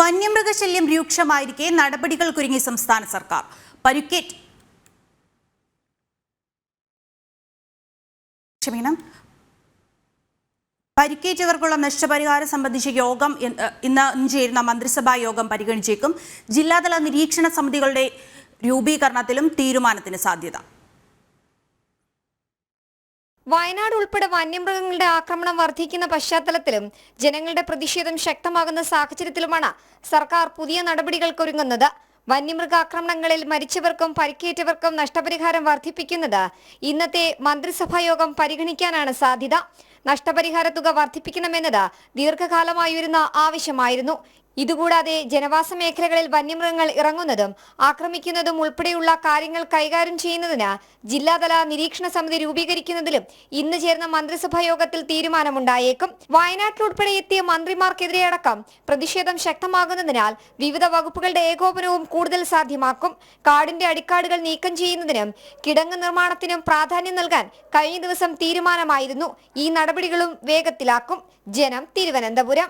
വന്യമൃഗശല്യം രൂക്ഷമായിരിക്കെ നടപടികൾക്കൊരുങ്ങി സംസ്ഥാന സർക്കാർ. പരുക്കേറ്റ്. ക്ഷമിക്കണം. പരിക്കേറ്റവർക്കുള്ള നഷ്ടപരിഹാരം സംബന്ധിച്ച യോഗം ഇന്ന് ചേരുന്ന മന്ത്രിസഭാ യോഗം പരിഗണിച്ചേക്കും. ജില്ലാതല നിരീക്ഷണ സമിതികളുടെ രൂപീകരണത്തിലും തീരുമാനത്തിന് സാധ്യത. വയനാട് ഉൾപ്പെടെ വന്യമൃഗങ്ങളുടെ ആക്രമണം വർദ്ധിക്കുന്ന പശ്ചാത്തലത്തിലും ജനങ്ങളുടെ പ്രതിഷേധം ശക്തമാകുന്ന സാഹചര്യത്തിലുമാണ് സർക്കാർ പുതിയ നടപടികൾക്കൊരുങ്ങുന്നത് വന്യമൃഗാക്രമണങ്ങളിൽ മരിച്ചവർക്കും പരിക്കേറ്റവർക്കും നഷ്ടപരിഹാരം വർദ്ധിപ്പിക്കുന്നത് ഇന്നത്തെ മന്ത്രിസഭാ യോഗം പരിഗണിക്കാനാണ് സാധ്യത. നഷ്ടപരിഹാര തുക വർദ്ധിപ്പിക്കണമെന്നത് ദീർഘകാലമായിരുന്ന ആവശ്യമായിരുന്നു. ഇതുകൂടാതെ ജനവാസ മേഖലകളിൽ വന്യമൃഗങ്ങൾ ഇറങ്ങുന്നതും ആക്രമിക്കുന്നതും ഉൾപ്പെടെയുള്ള കാര്യങ്ങൾ കൈകാര്യം ചെയ്യുന്നതിന് ജില്ലാതല നിരീക്ഷണ സമിതി രൂപീകരിക്കുന്നതിലും ഇന്ന് ചേർന്ന മന്ത്രിസഭാ യോഗത്തിൽ തീരുമാനമുണ്ടായേക്കും. വയനാട്ടിലുൾപ്പെടെ എത്തിയ മന്ത്രിമാർക്കെതിരെ അടക്കം പ്രതിഷേധം ശക്തമാകുന്നതിനാൽ വിവിധ വകുപ്പുകളുടെ ഏകോപനവും കൂടുതൽ സാധ്യമാക്കും. കാടിന്റെ അടിക്കാടുകൾ നീക്കം ചെയ്യുന്നതിനും കിടങ്ങ് നിർമ്മാണത്തിനും പ്രാധാന്യം നൽകാൻ കഴിഞ്ഞ ദിവസം തീരുമാനമായിരുന്നു. ഈ നടപടികളും വേഗത്തിലാക്കും. ജനം തിരുവനന്തപുരം.